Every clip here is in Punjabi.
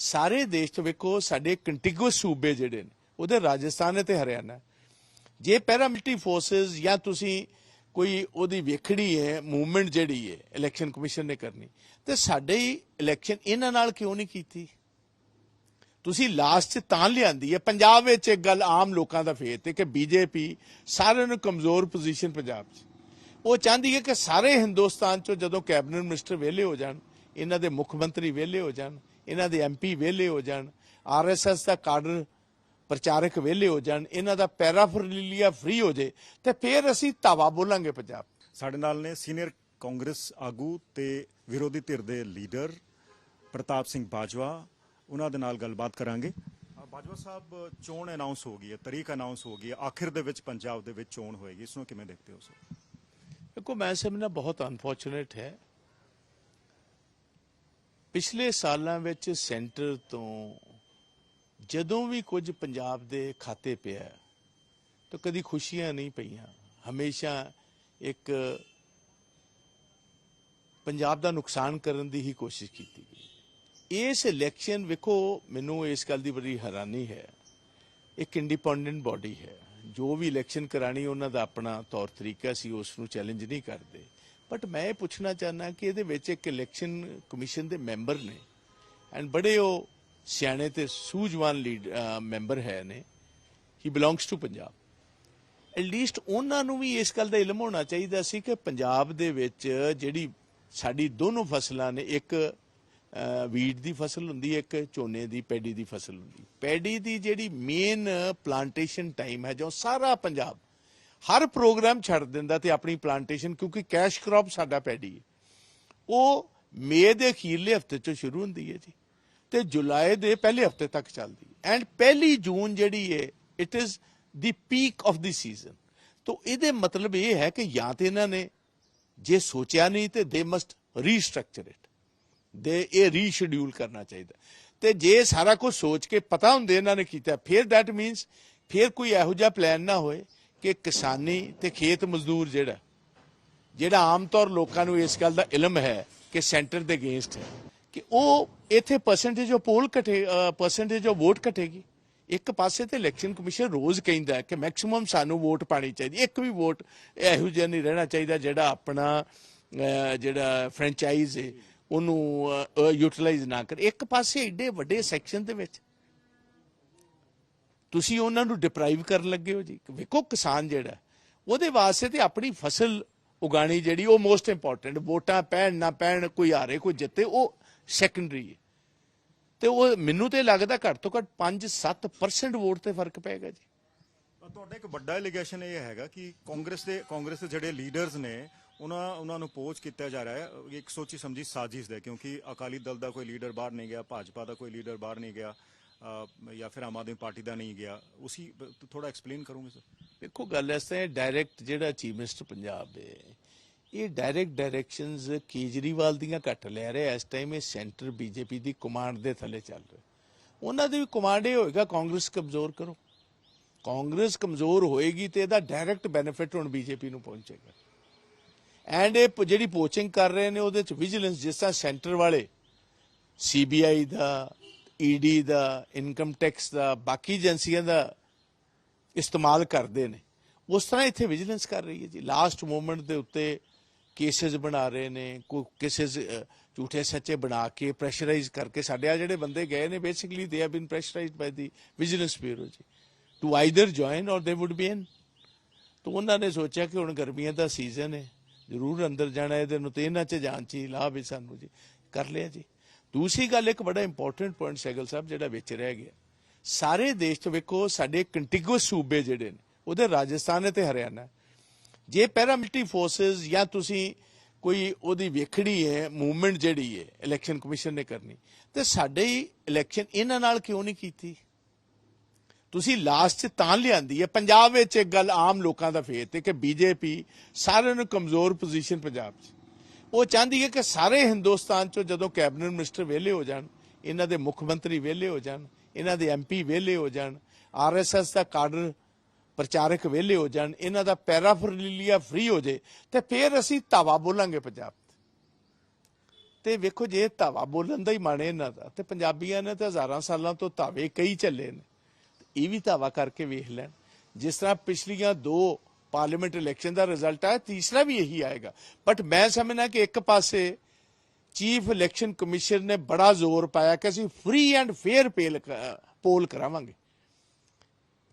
ਸਾਰੇ ਦੇਸ਼ 'ਚ ਵੇਖੋ, ਸਾਡੇ ਕੰਟੀਗੂਅਸ ਸੂਬੇ ਜਿਹੜੇ ਨੇ, ਉਹਦੇ ਰਾਜਸਥਾਨ ਹੈ ਤੇ ਹਰਿਆਣਾ। ਜੇ ਪੈਰਾਮਿਲਟਰੀ ਫੋਰਸਸ ਜਾਂ ਤੁਸੀਂ ਕੋਈ ਉਹਦੀ ਵੇਖਣੀ ਹੈ ਮੂਵਮੈਂਟ ਜਿਹੜੀ ਹੈ ਇਲੈਕਸ਼ਨ ਕਮਿਸ਼ਨ ਨੇ ਕਰਨੀ, ਤੇ ਸਾਡੇ ਹੀ ਇਲੈਕਸ਼ਨ ਇਹਨਾਂ ਨਾਲ ਕਿਉਂ ਨਹੀਂ ਕੀਤੀ? ਤੁਸੀਂ ਲਾਸਟ 'ਚ ਤਾਂ ਲਿਆਂਦੀ ਹੈ, ਪੰਜਾਬ ਵਿੱਚ ਇੱਕ ਗੱਲ ਆਮ ਲੋਕਾਂ ਦਾ ਫੇਤ ਹੈ ਕਿ ਬੀਜੇਪੀ ਸਾਰਿਆਂ ਨੂੰ ਕਮਜ਼ੋਰ ਪੋਜੀਸ਼ਨ ਪੰਜਾਬ 'ਚ। ਉਹ ਚਾਹੁੰਦੀ ਹੈ ਕਿ ਸਾਰੇ ਹਿੰਦੁਸਤਾਨ 'ਚੋਂ ਜਦੋਂ ਕੈਬਨਿਟ ਮਿਨਿਸਟਰ ਵਿਹਲੇ ਹੋ ਜਾਣ, ਇਹਨਾਂ ਦੇ ਮੁੱਖ ਮੰਤਰੀ ਵਿਹਲੇ ਹੋ ਜਾਣ ਇਹਨਾਂ ਦੇ ਐਮਪੀ ਵਿਹਲੇ ਹੋ ਜਾਣ ਆਰਐਸਐਸ ਦਾ ਕਾਡਰ ਪ੍ਰਚਾਰਕ ਵਿਹਲੇ ਹੋ ਜਾਣ ਇਹਨਾਂ ਦਾ ਪੈਰਾਫਰਲੀਆ ਫ੍ਰੀ ਹੋ ਜੇ ਤੇ ਫਿਰ ਅਸੀਂ ਧਾਵਾ ਬੋਲਾਂਗੇ ਪੰਜਾਬ। ਸਾਡੇ ਨਾਲ ਨੇ ਸੀਨੀਅਰ ਕਾਂਗਰਸ ਆਗੂ ਤੇ ਵਿਰੋਧੀ ਧਿਰ ਦੇ ਲੀਡਰ ਪ੍ਰਤਾਪ ਸਿੰਘ ਬਾਜਵਾ ਉਹਨਾਂ ਦੇ ਨਾਲ ਗੱਲਬਾਤ ਕਰਾਂਗੇ। ਬਾਜਵਾ ਸਾਹਿਬ ਚੋਣ ਅਨਾਉਂਸ ਹੋ ਗਈ ਹੈ ਤਰੀਕ ਅਨਾਉਂਸ ਹੋ ਗਈ ਹੈ ਆਖਿਰ ਦੇ ਵਿੱਚ ਪੰਜਾਬ ਦੇ ਵਿੱਚ ਚੋਣ ਹੋਏਗੀ ਇਸ ਨੂੰ ਕਿਵੇਂ ਦੇਖਦੇ ਹੋ ਸਰ? ਦੇਖੋ ਮੈਂ ਸਮਝਣਾ ਬਹੁਤ ਅਨਫੋਰਚੂਨੇਟ ਹੈ ਪਿਛਲੇ ਸਾਲਾਂ ਵਿੱਚ ਸੈਂਟਰ ਤੋਂ ਜਦੋਂ ਵੀ ਕੁਝ ਪੰਜਾਬ ਦੇ ਖਾਤੇ ਪਿਆ, ਤਾਂ ਕਦੀ ਖੁਸ਼ੀਆਂ ਨਹੀਂ ਪਈਆਂ। ਹਮੇਸ਼ਾ ਇੱਕ ਪੰਜਾਬ ਦਾ ਨੁਕਸਾਨ ਕਰਨ ਦੀ ਹੀ ਕੋਸ਼ਿਸ਼ ਕੀਤੀ ਗਈ। ਇਸ ਇਲੈਕਸ਼ਨ ਵੇਖੋ, ਮੈਨੂੰ ਇਸ ਗੱਲ ਦੀ ਬੜੀ ਹੈਰਾਨੀ ਹੈ। ਇੱਕ ਇੰਡੀਪੈਂਡੈਂਟ ਬਾਡੀ ਹੈ। ਜੋ ਵੀ ਇਲੈਕਸ਼ਨ ਕਰਾਣੀ, ਉਹਨਾਂ ਦਾ ਆਪਣਾ ਤੌਰ ਤਰੀਕਾ ਸੀ, ਉਸ ਨੂੰ ਚੈਲੰਜ ਨਹੀਂ ਕਰਦੇ। ਬਟ ਮੈਂ ਇਹ ਪੁੱਛਣਾ ਚਾਹਨਾ ਕਿ ਇਹਦੇ ਵਿੱਚ ਇੱਕ ਇਲੈਕਸ਼ਨ ਕਮਿਸ਼ਨ ਦੇ ਮੈਂਬਰ ਨੇ ਐਂਡ ਬੜੇ ਉਹ ਸਿਆਣੇ ਤੇ ਸੂਝਵਾਨ ਲੀਡ ਮੈਂਬਰ ਹੈ ਨੇ he belongs to Punjab at least ਉਹਨਾਂ ਨੂੰ ਵੀ ਇਸ ਗੱਲ ਦਾ ਇਲਮ ਹੋਣਾ ਚਾਹੀਦਾ ਸੀ ਕਿ ਪੰਜਾਬ ਦੇ ਵਿੱਚ ਜਿਹੜੀ ਸਾਡੀ ਦੋਨੋਂ ਫਸਲਾਂ ਨੇ ਇੱਕ ਵੀਟ ਦੀ ਫਸਲ ਹੁੰਦੀ ਹੈ ਇੱਕ ਝੋਨੇ ਦੀ ਪੈਡੀ ਦੀ ਫਸਲ ਹੁੰਦੀ ਪੈਡੀ ਦੀ ਜਿਹੜੀ ਮੇਨ ਪਲਾਂਟੇਸ਼ਨ ਟਾਈਮ ਹੈ ਜੋ ਸਾਰਾ ਪੰਜਾਬ ਹਰ ਪ੍ਰੋਗਰਾਮ ਛੱਡ ਦਿੰਦਾ ਤੇ ਆਪਣੀ ਪਲਾਂਟੇਸ਼ਨ ਕਿਉਂਕਿ ਕੈਸ਼ ਕ੍ਰੌਪ ਸਾਡਾ ਪੈਡੀ ਹੈ ਉਹ ਮਈ ਦੇ ਅਖੀਰਲੇ ਹਫ਼ਤੇ ਤੋਂ ਸ਼ੁਰੂ ਹੁੰਦੀ ਹੈ ਜੀ ਤੇ ਜੁਲਾਈ ਦੇ ਪਹਿਲੇ ਹਫ਼ਤੇ ਤੱਕ ਚੱਲਦੀ ਹੈ ਐਂਡ ਪਹਿਲੀ ਜੂਨ ਜਿਹੜੀ ਹੈ it is the peak of the season ਤੋਂ ਇਹਦੇ ਮਤਲਬ ਇਹ ਹੈ ਕਿ ਜਾਂ ਤੇ ਇਹਨਾਂ ਨੇ ਜੇ ਸੋਚਿਆ ਨਹੀਂ ਤੇ ਦੇ ਮਸਟ ਰੀਸਟਰਕਚਰ ਇਟ ਦੇ ਇਹ ਰੀਸ਼ਡਿਊਲ ਕਰਨਾ ਚਾਹੀਦਾ। ਤੇ ਜੇ ਸਾਰਾ ਕੁਝ ਸੋਚ ਕੇ ਪਤਾ ਹੁੰਦੇ ਇਹਨਾਂ ਨੇ ਕੀਤਾ, ਫਿਰ ਦੈਟ ਮੀਨਸ ਫਿਰ ਕੋਈ ਇਹੋ ਜਿਹਾ ਪਲਾਨ ਨਾ ਹੋਏ। ਕਿ ਕਿਸਾਨੀ ਤੇ ਖੇਤ ਮਜ਼ਦੂਰ ਜਿਹੜਾ ਜਿਹੜਾ ਆਮ ਤੌਰ ਲੋਕਾਂ ਨੂੰ ਇਸ ਗੱਲ ਦਾ ਇਲਮ ਹੈ ਕਿ ਸੈਂਟਰ ਦੇ ਅਗੇਂਸਟ ਹੈ, ਕਿ ਉਹ ਇੱਥੇ ਪਰਸੈਂਟੇਜ ਆਫ ਪੋਲ ਘਟੇ ਪਰਸੈਂਟੇਜ ਆਫ ਵੋਟ ਘਟੇਗੀ। ਇੱਕ ਪਾਸੇ ਤੇ ਇਲੈਕਸ਼ਨ ਕਮਿਸ਼ਨ ਰੋਜ਼ ਕਹਿੰਦਾ ਕਿ ਮੈਕਸਿਮਮ ਸਾਨੂੰ ਵੋਟ ਪਾਣੀ ਚਾਹੀਦੀ, ਇੱਕ ਵੀ ਵੋਟ ਇਹੋ ਜਿਹਾ ਨਹੀਂ ਰਹਿਣਾ ਚਾਹੀਦਾ ਜਿਹੜਾ ਆਪਣਾ ਜਿਹੜਾ ਫਰੈਂਚਾਈਜ਼ ਹੈ, ਉਹਨੂੰ ਯੂਟਿਲਾਈਜ਼ ਨਾ ਕਰੇ। ਇੱਕ ਪਾਸੇ ਏਡੇ ਵੱਡੇ ਸੈਕਸ਼ਨ ਦੇ ਵਿੱਚ ਤੁਸੀਂ ਉਹਨਾਂ ਨੂੰ ਡਿਪਰਾਈਵ ਕਰਨ ਲੱਗੇ ਹੋ ਜੀ? ਵੇਖੋ ਕਿਸਾਨ ਜਿਹੜਾ, ਉਹਦੇ ਵਾਸਤੇ ਤੇ ਆਪਣੀ ਫਸਲ ਉਗਾਣੀ ਜਿਹੜੀ ਉਹ ਮੋਸਟ ਇੰਪੋਰਟੈਂਟ ਵੋਟਾਂ ਪੈਣ ਨਾ ਪੈਣ, ਕੋਈ ਹਾਰੇ ਕੋਈ ਜਿੱਤੇ, ਉਹ ਸੈਕੰਡਰੀ ਹੈ। ਤੇ ਉਹ ਮੈਨੂੰ ਤੇ ਲੱਗਦਾ ਘੱਟ ਤੋਂ ਘੱਟ 5-7% ਵੋਟ ਤੇ ਫ਼ਰਕ ਪਏਗਾ ਜੀ। ਤੁਹਾਡਾ ਇੱਕ ਵੱਡਾ ਐਲੀਗੇਸ਼ਨ ਇਹ ਹੈਗਾ ਕਿ ਕਾਂਗਰਸ ਦੇ ਕਾਂਗਰਸ ਦੇ ਜਿਹੜੇ ਲੀਡਰਸ ਨੇ, ਉਹਨਾਂ ਉਹਨਾਂ ਨੂੰ ਪੋਚ ਕੀਤਾ ਜਾ ਰਿਹਾ ਹੈ। ਇੱਕ ਸੋਚੀ ਸਮਝੀ ਸਾਜ਼ਿਸ਼ ਦੇ, ਕਿਉਂਕਿ ਅਕਾਲੀ ਦਲ ਦਾ ਕੋਈ ਲੀਡਰ ਬਾਹਰ ਨਹੀਂ ਗਿਆ, ਭਾਜਪਾ ਦਾ ਕੋਈ ਲੀਡਰ ਬਾਹਰ ਨਹੀਂ ਗਿਆ। ਜਾਂ ਫਿਰ ਆਮ ਆਦਮੀ ਪਾਰਟੀ ਦਾ ਨਹੀਂ ਗਿਆ, ਉਸੀ ਥੋੜਾ ਐਕਸਪਲੇਨ ਕਰੋਗੇ ਸਰ ਦੇਖੋ, ਗੱਲ ਇਸ ਤਰ੍ਹਾਂ ਡਾਇਰੈਕਟ ਜਿਹੜਾ ਚੀਫ ਮਿਨਿਸਟਰ ਪੰਜਾਬ ਹੈ ਇਹ ਡਾਇਰੈਕਟ ਡਾਇਰੈਕਸ਼ਨਸ ਕੇਜਰੀਵਾਲ ਦੀਆਂ ਘੱਟ ਲੈ ਰਿਹਾ, ਇਸ ਟਾਈਮ ਇਹ ਸੈਂਟਰ ਬੀਜੇਪੀ ਦੀ ਕਮਾਂਡ ਦੇ ਥੱਲੇ ਚੱਲ ਰਿਹਾ। ਉਹਨਾਂ ਦੀ ਵੀ ਕਮਾਂਡ ਇਹ ਹੋਏਗਾ, ਕਾਂਗਰਸ ਕਮਜ਼ੋਰ ਕਰੋ। ਕਾਂਗਰਸ ਕਮਜ਼ੋਰ ਹੋਏਗੀ ਤੇ ਇਹਦਾ ਡਾਇਰੈਕਟ ਬੈਨੀਫਿਟ ਹੁਣ ਬੀਜੇਪੀ ਨੂੰ ਪਹੁੰਚੇਗਾ। ਐਂਡ ਇਹ ਪ- ਜਿਹੜੀ ਪੋਚਿੰਗ ਕਰ ਰਹੇ ਨੇ, ਉਹਦੇ ਚ ਵਿਜੀਲੈਂਸ ਜਿਸ ਤਰ੍ਹਾਂ ਸੈਂਟਰ ਵਾਲੇ ਸੀਬੀਆਈ ਦਾ ਈਡੀ ਦਾ ਇਨਕਮ ਟੈਕਸ ਦਾ, ਬਾਕੀ ਏਜੰਸੀਆਂ ਦਾ ਇਸਤੇਮਾਲ ਕਰਦੇ ਨੇ। ਉਸ ਤਰ੍ਹਾਂ ਇੱਥੇ ਵਿਜੀਲੈਂਸ ਕਰ ਰਹੀ ਹੈ ਜੀ। ਲਾਸਟ ਮੂਮੈਂਟ ਦੇ ਉੱਤੇ ਕੇਸਸ ਬਣਾ ਰਹੇ ਨੇ ਕੋਈ ਕੇਸਸ ਝੂਠੇ ਸੱਚੇ ਬਣਾ ਕੇ ਪ੍ਰੈਸ਼ਰਾਈਜ਼ ਕਰਕੇ ਸਾਡੇ ਆ ਜਿਹੜੇ ਬੰਦੇ ਗਏ ਨੇ basically they have been pressurised by the vigilance bureau ਜੀ। To either join or they would be in ਤਾਂ ਉਹਨਾਂ ਨੇ ਸੋਚਿਆ ਕਿ ਹੁਣ ਗਰਮੀਆਂ ਦਾ ਸੀਜ਼ਨ ਹੈ, ਜ਼ਰੂਰ ਅੰਦਰ ਜਾਣਾ ਇਹਦੇ ਨੂੰ ਤੇ ਇਹਨਾਂ ਚ ਜਾਣ ਚ ਲਾਭ ਹੈ ਸਾਨੂੰ ਜੀ। ਕਰ ਲਿਆ ਜੀ। ਦੂਸਰੀ ਗੱਲ, ਇੱਕ ਬੜਾ ਇੰਪੋਰਟੈਂਟ ਪੁਆਇੰਟ ਸੈਗਲ ਸਾਹਿਬ ਜਿਹੜਾ ਵਿੱਚ ਰਹਿ ਗਿਆ। ਸਾਰੇ ਦੇਸ਼ ਚ ਵੇਖੋ, ਸਾਡੇ ਕੰਟੀਗੂਅਸ ਸੂਬੇ ਜਿਹੜੇ ਨੇ ਉਹਦੇ ਰਾਜਸਥਾਨ ਹੈ ਤੇ ਹਰਿਆਣਾ ਜੇ ਪੈਰਾਮਿਲਟਰੀ ਫੋਰਸਸ ਜਾਂ ਤੁਸੀਂ ਕੋਈ ਉਹਦੀ ਵੇਖਣੀ ਹੈ ਮੂਵਮੈਂਟ ਜਿਹੜੀ ਹੈ ਇਲੈਕਸ਼ਨ ਕਮਿਸ਼ਨ ਨੇ ਕਰਨੀ, ਤੇ ਸਾਡੇ ਹੀ ਇਲੈਕਸ਼ਨ ਇਹਨਾਂ ਨਾਲ ਕਿਉਂ ਨਹੀਂ ਕੀਤੀ? ਤੁਸੀਂ ਲਾਸਟ 'ਚ ਤਾਂ ਲਿਆਂਦੀ ਹੈ, ਪੰਜਾਬ ਵਿੱਚ ਇੱਕ ਗੱਲ ਆਮ ਲੋਕਾਂ ਦਾ ਫੇਤ ਹੈ ਕਿ ਬੀਜੇਪੀ ਸਾਰਿਆਂ ਨੂੰ ਕਮਜ਼ੋਰ ਪੋਜੀਸ਼ਨ ਪੰਜਾਬ 'ਚ। ਉਹ ਚਾਹੁੰਦੀ ਹੈ ਕਿ ਸਾਰੇ ਹਿੰਦੁਸਤਾਨ 'ਚੋਂ ਜਦੋਂ ਕੈਬਨਿਟ ਮਿਨਿਸਟਰ ਵਿਹਲੇ ਹੋ ਜਾਣ, ਇਹਨਾਂ ਦੇ ਮੁੱਖ ਮੰਤਰੀ ਵਿਹਲੇ ਹੋ ਜਾਣ, ਇਹਨਾਂ ਦੇ ਐਮਪੀ ਵਿਹਲੇ ਹੋ ਜਾਣ ਆਰਐਸਐਸ ਦਾ ਕਾਡਰ ਪ੍ਰਚਾਰਕ ਵਿਹਲੇ ਹੋ ਜਾਣ, ਇਹਨਾਂ ਦਾ ਪੈਰਾਫਰਲੀਆ ਫ੍ਰੀ ਹੋ ਜੇ, ਤੇ ਫਿਰ ਅਸੀਂ ਧਾਵਾ ਬੋਲਾਂਗੇ ਪੰਜਾਬ ਤੇ। ਵੇਖੋ ਜੇ ਧਾਵਾ ਬੋਲਣ ਦਾ ਹੀ ਮਾਣੇ ਇਹਨਾਂ ਦਾ, ਤੇ ਪੰਜਾਬੀਆਂ ਨੇ ਤਾਂ ਹਜ਼ਾਰਾਂ ਸਾਲਾਂ ਤੋਂ ਧਾਵੇ ਕਈ ਚੱਲੇ ਨੇ ਇਹ ਵੀ ਧਾਵਾ ਕਰਕੇ ਵੇਖ ਲੈਣ। ਜਿਸ ਤਰ੍ਹਾਂ ਪਿਛਲੀਆਂ ਦੋ ਪਾਰਲੀਮੈਂਟ ਇਲੈਕਸ਼ਨ ਦਾ ਰਿਜ਼ਲਟ ਆਇਆ, ਤੀਸਰਾ ਵੀ ਇਹੀ ਆਏਗਾ। ਬਟ ਮੈਂ ਸਮਝਣਾ ਕਿ ਇੱਕ ਪਾਸੇ ਚੀਫ ਇਲੈਕਸ਼ਨ ਕਮਿਸ਼ਨ ਨੇ ਬੜਾ ਜ਼ੋਰ ਪਾਇਆ ਕਿ ਅਸੀਂ ਫ੍ਰੀ ਐਂਡ ਫੇਅਰ ਪੋਲ ਕਰਾਵਾਂਗੇ।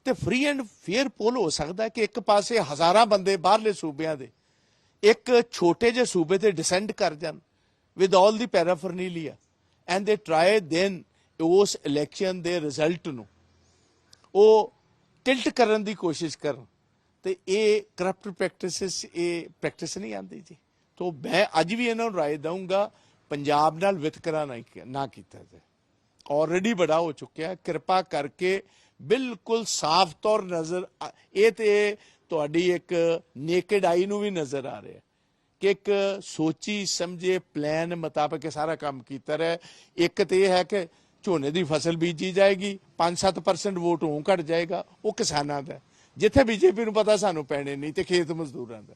ਤੇ ਫ੍ਰੀ ਐਂਡ ਫੇਅਰ ਪੋਲ ਹੋ ਸਕਦਾ ਕਿ ਇੱਕ ਪਾਸੇ ਹਜ਼ਾਰਾਂ ਬੰਦੇ ਬਾਹਰਲੇ ਸੂਬਿਆਂ ਦੇ, ਇੱਕ ਛੋਟੇ ਜਿਹੇ ਸੂਬੇ ਤੇ ਡਿਸੈਂਡ ਕਰ ਜਾਣ with all the paraphernalia and they try then ਉਸ ਇਲੈਕਸ਼ਨ ਦੇ ਰਿਜ਼ਲਟ ਨੂੰ, ਉਹ ਟਿਲਟ ਕਰਨ ਦੀ ਕੋਸ਼ਿਸ਼ ਕਰਨ। ਤੇ ਇਹ ਕਰਪਟ ਪ੍ਰੈਕਟਿਸਿਸ ਇਹ ਪ੍ਰੈਕਟਿਸ ਨਹੀਂ ਆਉਂਦੀ ਜੀ। ਤੋਂ ਮੈਂ ਅੱਜ ਵੀ ਇਹਨਾਂ ਨੂੰ ਰਾਏ ਦਊਂਗਾ, ਪੰਜਾਬ ਨਾਲ ਵਿਤਕਰਾ ਨਾ ਕੀਤਾ ਜਾਏ। ਆਲਰੇਡੀ ਬੜਾ ਹੋ ਚੁੱਕਿਆ ਕਿਰਪਾ ਕਰਕੇ ਬਿਲਕੁਲ ਸਾਫ਼ ਤੌਰ ਨਜ਼ਰ ਆ- ਇਹ ਤੇ ਤੁਹਾਡੀ ਇੱਕ ਨੇਕਡ ਆਈ ਨੂੰ ਵੀ ਨਜ਼ਰ ਆ ਰਿਹਾ ਕਿ ਇੱਕ ਸੋਚੀ, ਸਮਝੇ ਪਲਾਨ ਮੁਤਾਬਕ ਇਹ ਸਾਰਾ ਕੰਮ ਕੀਤਾ ਰਿਹਾ ਇੱਕ ਤੇ ਇਹ ਹੈ ਕਿ ਝੋਨੇ ਦੀ ਫਸਲ ਬੀਜੀ ਜਾਏਗੀ 5-7% ਵੋਟ ਹੋਂ ਘਟ ਜਾਏਗਾ, ਉਹ ਕਿਸਾਨਾਂ ਦਾ ਜਿੱਥੇ ਬੀਜੇਪੀ ਨੂੰ ਪਤਾ ਸਾਨੂੰ ਪੈਣੇ ਨਹੀਂ ਤੇ ਖੇਤ ਮਜ਼ਦੂਰਾਂ ਦਾ।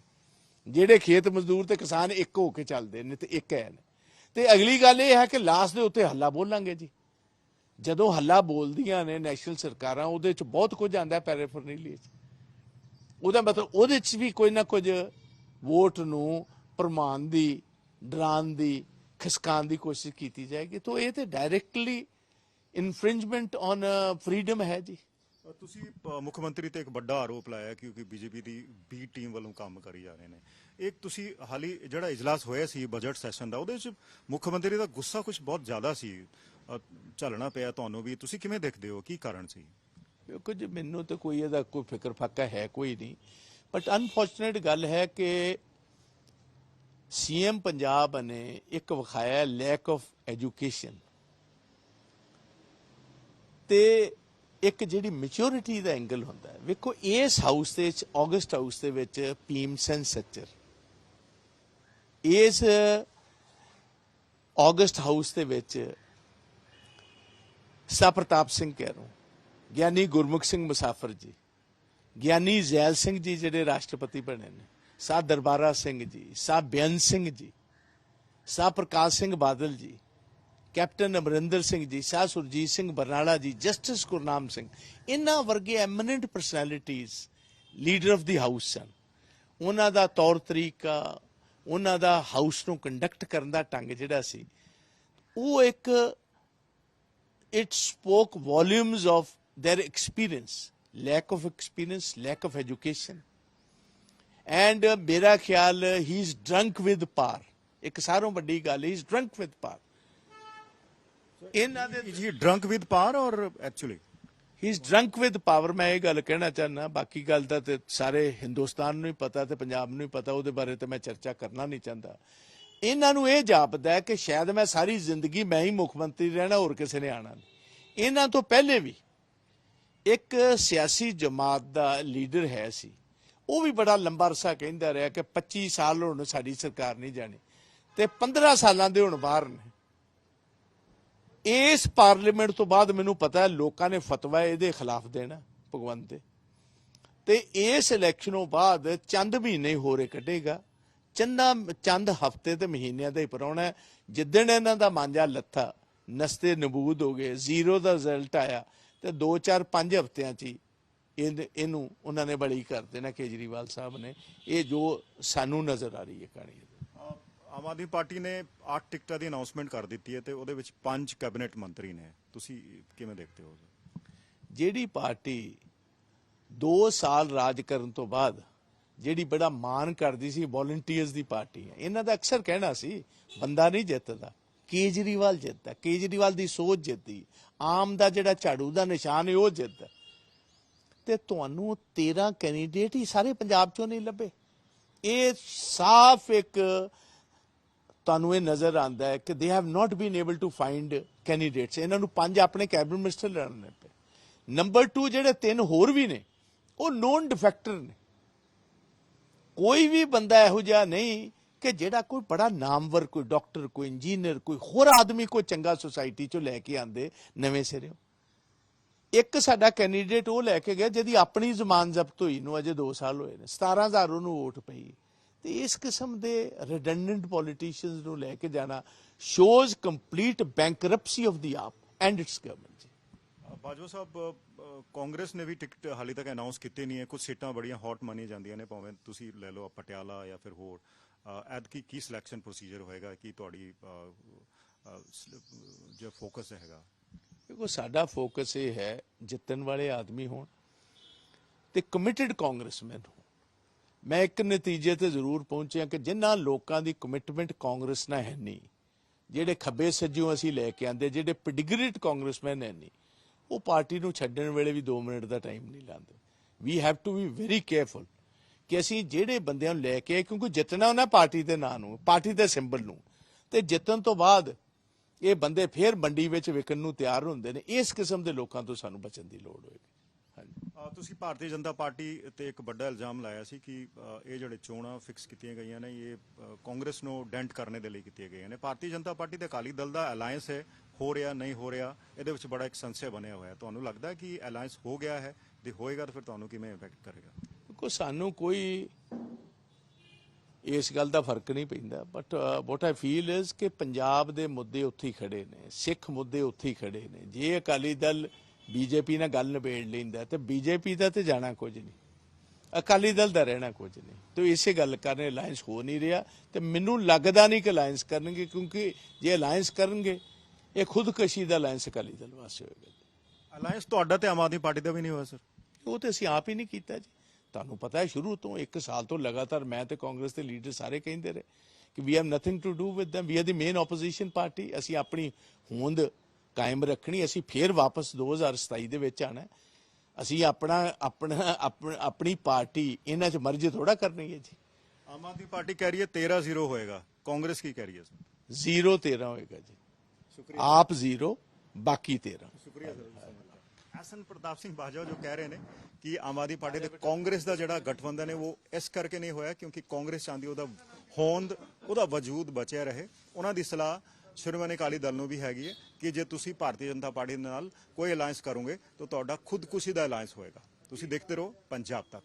ਜਿਹੜੇ ਖੇਤ ਮਜ਼ਦੂਰ ਤੇ ਕਿਸਾਨ ਇੱਕ ਹੋ ਕੇ ਚੱਲਦੇ ਨੇ ਤੇ ਇੱਕ ਹੈ ਨੇ। ਤੇ ਅਗਲੀ ਗੱਲ ਇਹ ਹੈ ਕਿ ਲਾਸਟ ਦੇ ਉੱਤੇ ਹੱਲਾ ਬੋਲਾਂਗੇ ਜੀ। ਜਦੋਂ ਹੱਲਾ ਬੋਲਦੀਆਂ ਨੇ ਨੈਸ਼ਨਲ ਸਰਕਾਰਾਂ, ਉਹਦੇ ਚ ਬਹੁਤ ਕੁਝ ਆਂਦਾ ਪੈਰਾਫਰਨੀਲੀ ਚ ਉਹਦਾ ਮਤਲਬ ਉਹਦੇ ਚ ਵੀ ਕੋਈ ਨਾ ਕੁਝ ਵੋਟ ਨੂੰ ਪ੍ਰਮਾਨ ਦੀ ਡਰਾਨ ਦੀ, ਖਿਸਕਾਉਣ ਦੀ ਕੋਸ਼ਿਸ਼ ਕੀਤੀ ਜਾਏਗੀ। ਤਾਂ ਇਹ ਤੇ ਡਾਇਰੈਕਟਲੀ ਇਨਫ੍ਰਿੰਜਮੈਂਟ ਔਨ ਫਰੀडम ਹੈ ਜੀ। ਤੁਸੀਂ ਅ, ਮੁੱਖ ਮੰਤਰੀ ਤੇ ਇੱਕ ਵੱਡਾ ਆਰੋਪ ਲਾਇਆ ਕਿਉਂਕਿ ਬੀਜੇਪੀ ਦੀ ਬੀ ਟੀਮ ਵੱਲੋਂ ਕੰਮ ਕਰੀ ਜਾ ਰਹੇ ਨੇ। ਇੱਕ ਤੁਸੀਂ ਹਾਲੀ ਜਿਹੜਾ ਇਜਲਾਸ ਹੋਇਆ ਸੀ ਬਜਟ ਸੈਸ਼ਨ ਦਾ ਉਹਦੇ ਵਿੱਚ ਮੁੱਖ ਮੰਤਰੀ ਦਾ ਗੁੱਸਾ ਕੁਝ ਬਹੁਤ ਜ਼ਿਆਦਾ ਸੀ। ਅ, ਝੱਲਣਾ ਪਿਆ ਤੁਹਾਨੂੰ ਵੀ। ਤੁਸੀਂ ਕਿਵੇਂ ਦੇਖਦੇ ਹੋ? ਕੀ ਕਾਰਨ ਸੀ? ਦੇਖੋ ਜੀ ਮੈਨੂੰ ਤਾਂ ਕੋਈ ਇਹਦਾ ਕੋਈ ਫਿਕਰ ਫਾਕਾ ਹੈ ਕੋਈ ਨਹੀਂ। ਬਟ ਅਨਫੋਰਚੂਨੇਟ ਗੱਲ ਹੈ ਕਿ ਸੀਐਮ ਪੰਜਾਬ ਨੇ ਇੱਕ ਵਿਖਾਇਆ ਲੈਕ ਆਫ ਐਜੂਕੇਸ਼ਨ ਤੇ ਇੱਕ ਜਿਹੜੀ ਮੈਚੁਰਿਟੀ ਦਾ ਐਂਗਲ ਹੁੰਦਾ ਹੈ। ਵੇਖੋ, ਇਸ ਹਾਊਸ ਦੇ ਵਿੱਚ ਆਗਸਟ ਹਾਊਸ ਦੇ ਵਿੱਚ ਭੀਮ ਸੈਨ ਸੱਚਰ ਇਸ ਆਗਸਟ ਹਾਊਸ ਦੇ ਵਿੱਚ ਸਾ ਪ੍ਰਤਾਪ ਸਿੰਘ ਕਹਿਰੋ ਗਿਆਨੀ ਗੁਰਮੁਖ ਸਿੰਘ ਮੁਸਾਫਰ ਜੀ, ਗਿਆਨੀ ਜ਼ੈਲ ਸਿੰਘ ਜੀ ਜਿਹੜੇ ਰਾਸ਼ਟਰਪਤੀ ਬਣੇ ਨੇ ਸਾ ਦਰਬਾਰਾ ਸਿੰਘ ਜੀ ਸਾ ਬੇਅੰਤ ਸਿੰਘ ਜੀ ਸਾ ਪ੍ਰਕਾਸ਼ ਸਿੰਘ ਬਾਦਲ ਜੀ ਕੈਪਟਨ ਅਮਰਿੰਦਰ ਸਿੰਘ ਜੀ ਸ਼ਾਹ ਸੁਰਜੀਤ ਸਿੰਘ ਬਰਨਾਲਾ ਜੀ ਜਸਟਿਸ ਗੁਰਨਾਮ ਸਿੰਘ ਇਹਨਾਂ ਵਰਗੇ eminent personalities leader of the house ਸਨ। ਉਹਨਾਂ ਦਾ ਤੌਰ ਤਰੀਕਾ ਉਹਨਾਂ ਦਾ ਹਾਊਸ ਨੂੰ ਕੰਡਕਟ ਕਰਨ ਦਾ ਢੰਗ ਜਿਹੜਾ ਸੀ ਉਹ ਇੱਕ it spoke volumes of their experience lack of experience lack of education and uh, ਮੇਰਾ ਖਿਆਲ ਹੀ ਇਜ਼ ਡਰੰਕ ਵਿਦ ਪਾਰ ਇੱਕ ਸਾਰੋਂ ਵੱਡੀ ਗੱਲ ਹੀ ਇਜ਼ ਡਰੰਕ ਵਿਦ ਪਾਰ ਇਹਨਾਂ ਦੇ ਜੀ drunk with power or actually he is drunk with power ਮੈਂ ਇਹ ਗੱਲ ਕਹਿਣਾ ਚਾਹੁੰਦਾ ਬਾਕੀ ਗੱਲ ਤਾਂ ਤੇ ਸਾਰੇ ਹਿੰਦੁਸਤਾਨ ਨੂੰ ਹੀ ਪਤਾ ਤੇ ਪੰਜਾਬ ਨੂੰ ਹੀ ਪਤਾ ਉਹਦੇ ਬਾਰੇ ਤੇ ਮੈਂ ਚਰਚਾ ਕਰਨਾ ਨਹੀਂ ਚਾਹੁੰਦਾ। ਇਹਨਾਂ ਨੂੰ ਇਹ ਜਾਪਦਾ ਕਿ ਸ਼ਾਇਦ ਮੈਂ ਸਾਰੀ ਜ਼ਿੰਦਗੀ ਮੈਂ ਹੀ ਮੁੱਖ ਮੰਤਰੀ ਰਹਿਣਾ ਹੋਰ ਕਿਸੇ ਨੇ ਆਣਾ ਨਹੀਂ। ਇਹਨਾਂ ਤੋਂ ਪਹਿਲੇ ਵੀ ਇੱਕ ਸਿਆਸੀ ਜਮਾਤ ਦਾ ਲੀਡਰ ਹੈ ਸੀ। ਉਹ ਵੀ ਬੜਾ ਲੰਬਾ ਅਰਸਾ ਕਹਿੰਦਾ ਰਿਹਾ ਕਿ 25 ਸਾਲ ਹੁਣ ਸਾਡੀ ਸਰਕਾਰ ਨਹੀਂ ਜਾਣੀ ਤੇ 15 ਸਾਲਾਂ ਦੇ ਹੁਣ ਬਾਹਰ ਨੇ। ਇਸ ਪਾਰਲੀਮੈਂਟ ਤੋਂ ਬਾਅਦ ਮੈਨੂੰ ਪਤਾ ਹੈ ਲੋਕਾਂ ਨੇ ਫਤਵਾ ਇਹਦੇ ਖਿਲਾਫ ਦੇਣਾ, ਭਗਵੰਤ ਦੇ। ਤੇ ਇਸ ਇਲੈਕਸ਼ਨੋਂ ਬਾਅਦ ਚੰਦ ਮਹੀਨੇ ਹੋ ਰਹੇ ਕੱਢੇਗਾ। ਚੰਦਾ ਚੰਦ ਹਫ਼ਤੇ ਤੇ ਮਹੀਨਿਆਂ ਦਾ ਹੀ ਪਰਾਉਣਾ ਜਿੱਦਣ ਇਹਨਾਂ ਦਾ ਮਾਂਜਾ ਲੱਥਾ, ਨਸਤੇ ਨਬੂਦ ਹੋ ਗਏ, ਜ਼ੀਰੋ ਦਾ ਰਿਜ਼ਲਟ ਆਇਆ ਤੇ 2 4 5 ਹਫਤਿਆਂ 'ਚ ਹੀ ਇਹਨ- ਇਹਨੂੰ ਉਹਨਾਂ ਨੇ ਬੜੀ ਕਰ ਦੇਣਾ ਕੇਜਰੀਵਾਲ ਸਾਹਿਬ ਨੇ। ਇਹ ਜੋ ਸਾਨੂੰ ਨਜ਼ਰ ਆ ਰਹੀ ਹੈ ਕਹਾਣੀ। ਆਮ ਆਦਮੀ ਪਾਰਟੀ ਨੇ 8 ਟਿਕਟਾਂ ਦੀ ਅਨਾਉਂਸਮੈਂਟ ਕਰ ਦਿੱਤੀ ਹੈ ਤੇ ਉਹਦੇ ਵਿੱਚ 5 ਕੈਬਨਿਟ ਮੰਤਰੀ ਨੇ। ਤੁਸੀਂ ਕਿਵੇਂ ਦੇਖਦੇ ਹੋ? ਜਿਹੜੀ ਪਾਰਟੀ 2 ਸਾਲ ਰਾਜ ਕਰਨ ਤੋਂ ਬਾਅਦ ਜਿਹੜੀ ਬੜਾ ਮਾਣ ਕਰਦੀ ਸੀ ਵੋਲੰਟੀਅਰਸ ਦੀ ਪਾਰਟੀ ਹੈ। ਇਹਨਾਂ ਦਾ ਅਕਸਰ ਕਹਿਣਾ ਸੀ, ਬੰਦਾ ਨਹੀਂ ਜਿੱਤਦਾ, ਕੇਜਰੀਵਾਲ ਜਿੱਤਦਾ, ਕੇਜਰੀਵਾਲ ਦੀ ਸੋਚ ਜਿੱਤਦੀ ਆਮ ਦਾ ਜਿਹੜਾ ਝਾੜੂ ਦਾ ਨਿਸ਼ਾਨ ਹੈ, ਉਹ ਜਿੱਤਦਾ। ਤੇ ਤੁਹਾਨੂੰ 13 ਕੈਂਡੀਡੇਟ ਹੀ ਸਾਰੇ ਪੰਜਾਬ ਚੋਂ ਨਹੀਂ ਲੱਭੇ। ਇਹ ਸਾਫ਼ ਇੱਕ ਤੁਹਾਨੂੰ ਇਹ ਨਜ਼ਰ ਆਉਂਦਾ ਹੈ ਕਿ they have not been able to find candidates ਇਹਨਾਂ ਨੂੰ ਪੰਜ ਆਪਣੇ ਕੈਬਨਿਟ ਮਿਨਿਸਟਰ ਲੜਨੇ ਪਏ। ਨੰਬਰ 2 ਜਿਹੜੇ ਤਿੰਨ ਹੋਰ ਵੀ ਨੇ, ਉਹ ਨੋਨ ਡਿਫੈਕਟਰ ਨੇ। ਕੋਈ ਵੀ ਬੰਦਾ ਇਹੋ ਜਿਹਾ ਨਹੀਂ ਕਿ ਜਿਹੜਾ ਕੋਈ ਬੜਾ ਨਾਮਵਰ, ਕੋਈ ਡਾਕਟਰ ਕੋਈ ਇੰਜੀਨੀਅਰ ਕੋਈ ਹੋਰ ਆਦਮੀ ਕੋਈ ਚੰਗਾ ਸੁਸਾਇਟੀ ਚੋਂ ਲੈ ਕੇ ਆਂਦੇ ਨਵੇਂ ਸਿਰਿਓਂ ਇੱਕ ਸਾਡਾ ਕੈਂਡੀਡੇਟ ਉਹ ਲੈ ਕੇ ਗਿਆ ਜਿਹਦੀ ਆਪਣੀ ਜ਼ਮਾਨ ਜ਼ਬਤ ਹੋਈ ਨੂੰ ਅਜੇ 2 ਸਾਲ ਹੋਏ ਨੇ। 17000 ਉਹਨੂੰ ਵੋਟ ਪਈ। ਤੇ ਇਸ ਕਿਸਮ ਦੇ ਰਿਡੰਡੈਂਟ ਪੋਲੀਟੀਸ਼ੀਅਨਸ ਨੂੰ ਲੈ ਕੇ ਜਾਣਾ complete bankruptcy of the AAP and its government. ਅ, ਬਾਜਵਾ ਸਾਹਿਬ ਕਾਂਗਰਸ ਨੇ ਵੀ ਟਿਕਟ ਹਾਲੇ ਤੱਕ ਅਨਾਉਂਸ ਕੀਤੀ ਨਹੀਂ ਹੈ। ਕੁਝ ਸੀਟਾਂ ਬੜੀਆਂ ਹੌਟ ਮੰਨੀ ਜਾਂਦੀਆਂ ਨੇ ਭਾਵੇਂ ਤੁਸੀਂ ਲੈ ਲਓ ਪਟਿਆਲਾ ਜਾਂ ਫਿਰ ਹੋਰ। ਐਦ ਕੀ ਕੀ ਸਿਲੈਕਸ਼ਨ ਪ੍ਰੋਸੀਜਰ ਹੋਏਗਾ? ਕੀ ਤੁਹਾਡੀ ਜੋ ਫੋਕਸ ਹੈਗਾ? ਦੇਖੋ ਸਾਡਾ ਫੋਕਸ ਇਹ ਹੈ ਜਿੱਤਣ ਵਾਲੇ ਆਦਮੀ ਹੋਣ ਤੇ ਕਮਿਟਡ ਕਾਂਗਰਸਮੈਨ ਹੋਣ। ਮੈਂ ਇੱਕ ਨਤੀਜੇ ਤੇ ਜ਼ਰੂਰ ਪਹੁੰਚਿਆ ਕਿ ਜਿਨ੍ਹਾਂ ਲੋਕਾਂ ਦੀ ਕਮਿਟਮੈਂਟ ਕਾਂਗਰਸ ਨਾਲ ਹੈ ਨਹੀਂ, ਜਿਹੜੇ ਖੱਬੇ ਸੱਜਿਓਂ ਅਸੀਂ ਲੈ ਕੇ ਆਂਦੇ, ਜਿਹੜੇ ਪੈਡਿਗਰੀਡ ਕਾਂਗਰਸਮੈਨ ਹੈ ਨਹੀਂ, ਉਹ ਪਾਰਟੀ ਨੂੰ ਛੱਡਣ ਵੇਲੇ ਵੀ 2 ਮਿੰਟ ਦਾ ਟਾਈਮ ਨਹੀਂ ਲਾਉਂਦੇ we have to be very careful ਕਿ ਅਸੀਂ ਜਿਹੜੇ ਬੰਦਿਆਂ ਨੂੰ ਲੈ ਕੇ ਆਏ, ਕਿਉਂਕਿ ਜਿੱਤਣਾ ਉਹਨਾਂ ਪਾਰਟੀ ਦੇ ਨਾਂ ਨੂੰ, ਪਾਰਟੀ ਦੇ ਸਿੰਬਲ ਨੂੰ, ਤੇ ਜਿੱਤਣ ਤੋਂ ਬਾਅਦ ਇਹ ਬੰਦੇ ਫੇਰ ਮੰਡੀ ਵਿੱਚ ਵਿਕਣ ਨੂੰ ਤਿਆਰ ਹੁੰਦੇ ਨੇ, ਇਸ ਕਿਸਮ ਦੇ ਲੋਕਾਂ ਤੋਂ ਸਾਨੂੰ ਬਚਣ ਦੀ ਲੋੜ ਹੋਏਗੀ। ਤੁਸੀਂ ਭਾਰਤੀ ਜਨਤਾ ਪਾਰਟੀ ਤੇ ਇੱਕ ਵੱਡਾ ਇਲਜ਼ਾਮ ਲਾਇਆ ਸੀ ਕਿ ਅ, ਇਹ ਜਿਹੜੇ ਚੋਣਾਂ ਫਿਕਸ ਕੀਤੀਆਂ ਗਈਆਂ ਨੇ ਇਹ ਅ, ਕਾਂਗਰਸ ਨੂੰ ਡੈਂਟ ਕਰਨ ਦੇ ਲਈ ਕੀਤੀਆਂ ਗਈਆਂ ਨੇ। ਭਾਰਤੀ ਜਨਤਾ ਪਾਰਟੀ ਤੇ ਅਕਾਲੀ ਦਲ ਦਾ ਅਲਾਈਅੰਸ ਹੈ ਹੋ ਰਿਹਾ ਨਹੀਂ ਹੋ ਰਿਹਾ ਇਹਦੇ ਵਿੱਚ ਬੜਾ ਇੱਕ ਸੰਸ਼य ਬਣਿਆ ਹੋਇਆ ਹੈ। ਤੁਹਾਨੂੰ ਲੱਗਦਾ ਹੈ ਕਿ ਅਲਾਈਅੰਸ ਹੋ ਗਿਆ ਹੈ? ਜੇ ਹੋਏਗਾ ਤਾਂ ਫਿਰ ਤੁਹਾਨੂੰ ਕਿਵੇਂ ਇੰਪੈਕਟ ਕਰੇਗਾ? ਦੇਖੋ ਸਾਨੂੰ ਕੋਈ ਇਸ ਗੱਲ ਦਾ ਫ਼ਰਕ ਨਹੀਂ ਪੈਂਦਾ but what I feel is ਕਿ ਪੰਜਾਬ ਦੇ ਮੁੱਦੇ ਉੱਥੇ ਹੀ ਖੜੇ ਨੇ ਸਿੱਖ ਮੁੱਦੇ ਉੱਥੇ ਹੀ ਖੜੇ ਨੇ। ਜੇ ਅਕਾਲੀ ਦਲ ਬੀਜੇਪੀ ਨਾਲ ਗੱਲ ਨਿਬੇੜ ਲੈਂਦਾ ਤੇ ਬੀਜੇਪੀ ਦਾ ਤੇ ਜਾਣਾ ਕੁਝ ਨਹੀਂ। ਅਕਾਲੀ ਦਲ ਦਾ ਰਹਿਣਾ ਕੁਝ ਨਹੀਂ। ਤੇ ਇਸੇ ਗੱਲ ਕਾਰਨ ਅਲਾਈਅੰਸ ਹੋ ਨਹੀਂ ਰਿਹਾ ਤੇ ਮੈਨੂੰ ਲੱਗਦਾ ਨਹੀਂ ਕਿ ਅਲਾਈਅੰਸ ਕਰਨਗੇ ਕਿਉਂਕਿ ਜੇ ਅਲਾਈਅੰਸ ਕਰਨਗੇ ਇਹ ਖੁਦਕਸ਼ੀ ਦਾ ਅਲਾਈਅੰਸ ਅਕਾਲੀ ਦਲ ਵਾਸਤੇ ਹੋਏਗਾ। ਅਲਾਈਅੰਸ ਤੁਹਾਡਾ ਤੇ ਆਮ ਆਦਮੀ ਪਾਰਟੀ ਦਾ ਵੀ ਨਹੀਂ ਹੋਇਆ ਸਰ ਉਹ ਤੇ ਅਸੀਂ ਆਪ ਹੀ ਨਹੀਂ ਕੀਤਾ ਜੀ। ਤੁਹਾਨੂੰ ਪਤਾ ਹੈ ਸ਼ੁਰੂ ਤੋਂ ਇੱਕ ਸਾਲ ਤੋਂ ਲਗਾਤਾਰ ਮੈਂ ਤੇ ਕਾਂਗਰਸ ਦੇ ਲੀਡਰ ਸਾਰੇ ਕਹਿੰਦੇ ਰਹੇ ਕਿ we have nothing to do with them we are the main opposition party ਅਸੀਂ ਆਪਣੀ ਹੋਂਦ ਕਾਇਮ ਰੱਖਣੀ ਅਸੀਂ ਫੇਰ ਵਾਪਸ 2027 ਦੇ ਵਿੱਚ ਆਣਾ ਅਸੀਂ ਆਪਣਾ ਆਪਣਾ ਆਪਣ- ਪਾਰਟੀ ਇਹਨਾਂ 'ਚ ਮਰਜ਼ ਥੋੜਾ ਕਰਨੀ ਹੈ ਜੀ। ਆਮ ਆਦਮੀ ਪਾਰਟੀ ਕਹਿ ਰਹੀ ਹੈ 13-0 ਹੋਏਗਾ। ਕਾਂਗਰਸ ਕੀ ਕਹਿ ਰਹੀ ਹੈ? ਸਰ ਜ਼ੀਰੋ 13 ਹੋਏਗਾ ਜੀ। ਸ਼ੁਕਰੀਆ ਆਪ ਜ਼ੀਰੋ ਬਾਕੀ 13 ਸ਼ੁਕਰੀਆ ਸਰ ਐਸਨ ਪ੍ਰਤਾਪ ਸਿੰਘ ਬਾਜਵਾ ਜੋ ਕਹਿ ਰਹੇ ਨੇ ਕਿ ਆਮ ਆਦਮੀ ਪਾਰਟੀ ਤੇ ਕਾਂਗਰਸ ਦਾ ਜਿਹੜਾ ਗਠਬੰਧਨ ਹੈ ਉਹ ਇਸ ਕਰਕੇ ਨਹੀਂ ਹੋਇਆ ਕਿਉਂਕਿ ਕਾਂਗਰਸ ਚਾਹੁੰਦੀ ਉਹਦਾ ਹੋਂਦ ਉਹਦਾ ਵਜੂਦ ਬਚਿਆ ਰਹੇ। ਉਹਨਾਂ ਦੀ ਸਲਾਹ ਸ਼੍ਰੋਮਣੀ ਅਕਾਲੀ ਦਲ ਨੂੰ ਵੀ ਹੈਗੀ ਹੈ ਕਿ ਜੇ ਤੁਸੀਂ ਭਾਰਤੀ ਜਨਤਾ ਪਾਰਟੀ ਦੇ ਨਾਲ ਕੋਈ ਅਲਾਈਅੰਸ ਕਰੋਗੇ, ਤਾਂ ਤੁਹਾਡਾ ਖੁਦਕੁਸ਼ੀ ਦਾ ਅਲਾਈਅੰਸ ਹੋਏਗਾ। ਤੁਸੀਂ ਦੇਖਦੇ ਰਹੋ ਪੰਜਾਬ ਤੱਕ।